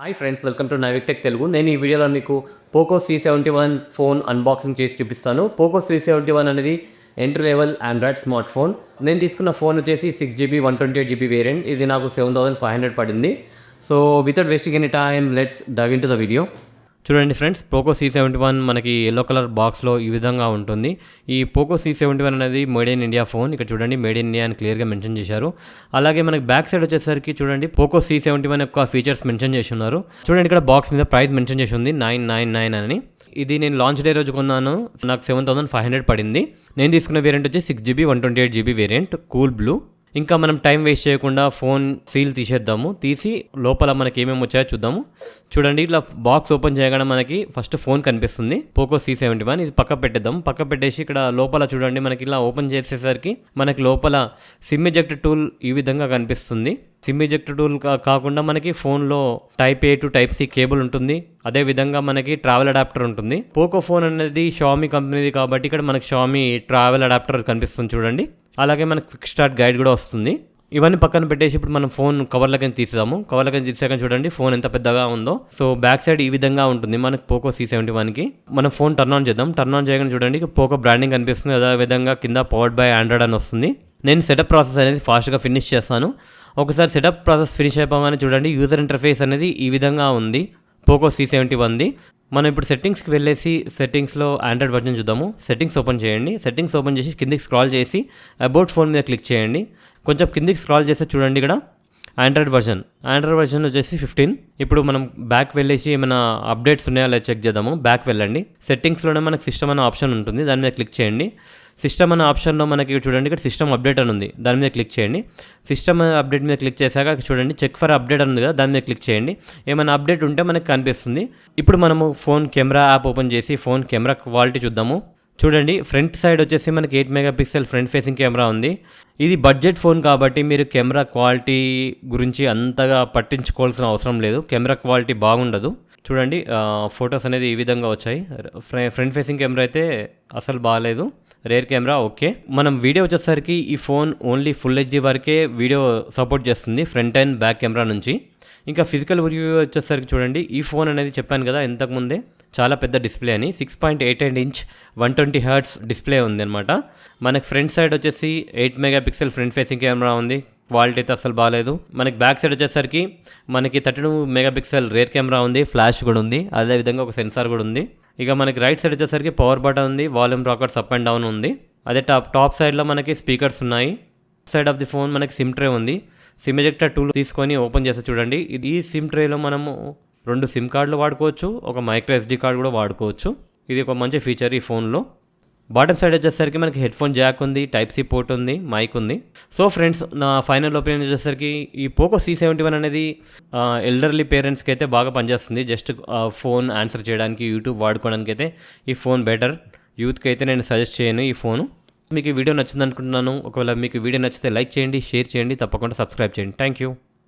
Hi friends welcome to Naivik tech Telugu నేను ఈ వీడియోలో మీకు Poco C seventy one phone unboxing చేసి చూపిస్తాను. పోకో సి సెవెంటీ వన్ అనేది entry level Android smart phone నేను తీసుకున్న ఫోన్ వచ్చేసి six GB one twenty eight GB variant ఇది నాకు సెవెన్ థౌసండ్ ఫైవ్ హండ్రెడ్ పడింది. So without wasting any time let's dive into the video video చూడండి friends Poco C seventy one మనకి yellow colour బాక్స్లో ఈ విధంగా ఉంటుంది. ఈ పోకో సి సెవెంటీ వన్ అనేది మేడ్ ఇన్ ఇండియా ఫోన్ ఇక్కడ చూడండి మేడ్ ఇన్ ఇండియా అని క్లియర్గా మెన్షన్ చేశారు. అలాగే మనకి బ్యాక్ సైడ్ వచ్చేసరికి చూడండి పోకో సి సెవెంటీ వన్ యొక్క ఫీచర్స్ మెన్షన్ చేసి ఉన్నారు. చూడండి ఇక్కడ బాక్స్ మీద ప్రైస్ మెన్షన్ చేసి ఉంది నైన్ నైన్ నైన్ అని. ఇది నేను లాంచ్ డే రోజు కొన్నాను నాకు సెవెన్ థౌసండ్ ఫైవ్ హండ్రెడ్ పడింది. నేను తీసుకున్న వేరియంట్ వచ్చి six GB one twenty eight GB variant cool blue ఇంకా మనం టైం వేస్ట్ చేయకుండా ఫోన్ సీల్ తీసేద్దాము. తీసి లోపల మనకి ఏమేమి వచ్చాయో చూద్దాము. చూడండి ఇట్లా బాక్స్ ఓపెన్ చేయగానే మనకి ఫస్ట్ ఫోన్ కనిపిస్తుంది. పోకో సి సెవెంటీ వన్ ఇది పక్క పెట్టేద్దాం. పక్క పెట్టేసి ఇక్కడ లోపల చూడండి మనకి ఇలా ఓపెన్ చేసేసరికి మనకి లోపల సిమ్ ఎజెక్ట్ టూల్ ఈ విధంగా కనిపిస్తుంది. సిమ్ ఎజెక్ట్ టూల్ కాకుండా మనకి ఫోన్లో type A to type C cable ఉంటుంది. అదే విధంగా మనకి ట్రావెల్ అడాప్టర్ ఉంటుంది. పోకో ఫోన్ అనేది షామీ కంపెనీది కాబట్టి ఇక్కడ మనకి షామీ ట్రావెల్ అడాప్టర్ కనిపిస్తుంది చూడండి. అలాగే మనకి క్విక్ స్టార్ట్ గైడ్ కూడా వస్తుంది. ఇవన్నీ పక్కన పెట్టేసి ఇప్పుడు మనం ఫోన్ కవర్లకైనా తీసాము కవర్లకైనా తీసాక చూడండి ఫోన్ ఎంత పెద్దగా ఉందో. సో బ్యాక్ సైడ్ ఈ విధంగా ఉంటుంది మనకి పోకో సి సెవెంటీ వన్కి మనం ఫోన్ టర్న్ ఆన్ చేద్దాం. టర్న్ ఆన్ చేయగానే చూడండి పోకో బ్రాండింగ్ కనిపిస్తుంది. అదే విధంగా కింద పవర్డ్ బై ఆండ్రాయిడ్ అని వస్తుంది. నేను సెటప్ ప్రాసెస్ అనేది ఫాస్ట్గా ఫినిష్ చేస్తాను. ఒకసారి సెటప్ ప్రాసెస్ ఫినిష్ అయిపోగానే చూడండి యూజర్ ఇంటర్ఫేస్ అనేది ఈ విధంగా ఉంది. పోకో సి సెవెంటీ వన్ది మనం ఇప్పుడు సెట్టింగ్స్కి వెళ్ళేసి సెట్టింగ్స్లో ఆండ్రాయిడ్ వర్జన్ చూద్దాము. సెట్టింగ్స్ ఓపెన్ చేయండి. సెట్టింగ్స్ ఓపెన్ చేసి కిందికి స్క్రాల్ చేసి అబౌట్ ఫోన్ మీద క్లిక్ చేయండి. కొంచెం కిందికి స్క్రాల్ చేస్తే చూడండి ఇక్కడ. ఆండ్రాయిడ్ వర్జన్ ఆండ్రాయిడ్ వర్జన్ వచ్చేసి ఫిఫ్టీన్ ఇప్పుడు మనం బ్యాక్ వెళ్ళేసి ఏమైనా అప్డేట్స్ ఉన్నాయా లేదా చెక్ చేద్దాము. బ్యాక్ వెళ్ళండి. సెట్టింగ్స్లోనే మనకు సిస్టమ్ అనే ఆప్షన్ ఉంటుంది. దాని మీద క్లిక్ చేయండి. సిస్టమ్ అనే ఆప్షన్లో మనకి చూడండి ఇక్కడ సిస్టమ్ అప్డేట్ అని ఉంది. దాని మీద క్లిక్ చేయండి. సిస్టమ్ అప్డేట్ మీద క్లిక్ చేశాక చూడండి చెక్ ఫర్ అప్డేట్ అని ఉంది కదా దాని మీద క్లిక్ చేయండి. ఏమైనా అప్డేట్ ఉంటే మనకి కనిపిస్తుంది. ఇప్పుడు మనము ఫోన్ కెమెరా యాప్ ఓపెన్ చేసి ఫోన్ కెమెరా క్వాలిటీ చూద్దాము. చూడండి ఫ్రంట్ సైడ్ వచ్చేసి మనకి eight mega pixel front facing camera ఉంది. ఇది బడ్జెట్ ఫోన్ కాబట్టి మీరు కెమెరా క్వాలిటీ గురించి అంతగా పట్టించుకోవాల్సిన అవసరం లేదు. కెమెరా క్వాలిటీ బాగుండదు. చూడండి ఫొటోస్ అనేది ఈ విధంగా వచ్చాయి. ఫ్రంట్ ఫేసింగ్ కెమెరా అయితే అసలు బాగాలేదు రేర్ కెమెరా ఓకే. మనం వీడియో వచ్చేసరికి ఈ ఫోన్ ఓన్లీ ఫుల్ హెచ్డి వరకే వీడియో సపోర్ట్ చేస్తుంది ఫ్రంట్ అండ్ బ్యాక్ కెమెరా నుంచి. ఇంకా ఫిజికల్ రివ్యూ వచ్చేసరికి చూడండి ఈ ఫోన్ అనేది చెప్పాను కదా ఇంతకుముందే చాలా పెద్ద డిస్ప్లే అని. Six point eight and inch one twenty hertz display ఉంది అనమాట మనకి ఫ్రంట్ సైడ్ వచ్చేసి eight mega pixel front facing camera ఉంది క్వాలిటీ అయితే అసలు బాగాలేదు. మనకి బ్యాక్ సైడ్ వచ్చేసరికి మనకి thirty two mega pixel rear camera ఉంది ఫ్లాష్ కూడా ఉంది. అదేవిధంగా ఒక సెన్సార్ కూడా ఉంది. ఇక మనకి రైట్ సైడ్ వచ్చేసరికి పవర్ బటన్ ఉంది volume rockers up and down ఉంది. అదే టాప్ టాప్ సైడ్లో మనకి స్పీకర్స్ ఉన్నాయి. సైడ్ ఆఫ్ ది ఫోన్ మనకి సిమ్ ట్రే ఉంది. సిమ్ ఎజెక్టర్ టూల్ తీసుకొని ఓపెన్ చేస్తే చూడండి. ఇది ఈ సిమ్ ట్రేలో మనము రెండు సిమ్ కార్డులు వాడుకోవచ్చు ఒక మైక్రో ఎస్డి కార్డు కూడా వాడుకోవచ్చు. ఇది ఒక మంచి ఫీచర్ ఈ ఫోన్లో బాటమ్ సైడ్ వచ్చేసరికి మనకి హెడ్ ఫోన్ జాక్ ఉంది టైప్ సి పోర్ట్ ఉంది మైక్ ఉంది. సో ఫ్రెండ్స్ నా ఫైనల్ ఒపీనియన్ వచ్చేసరికి ఈ పోకో సి సెవెంటీ వన్ అనేది ఎల్డర్లీ పేరెంట్స్కి అయితే బాగా పనిచేస్తుంది. జస్ట్ ఫోన్ ఆన్సర్ చేయడానికి యూట్యూబ్ వాడుకోవడానికి అయితే ఈ ఫోన్ బెటర్ యూత్కి అయితే నేను సజెస్ట్ చేయను ఈ ఫోను మీకు ఈ వీడియో నచ్చింది అనుకుంటున్నాను ఒకవేళ మీకు వీడియో నచ్చితే లైక్ చేయండి షేర్ చేయండి. తప్పకుండా సబ్స్క్రైబ్ చేయండి. Thank you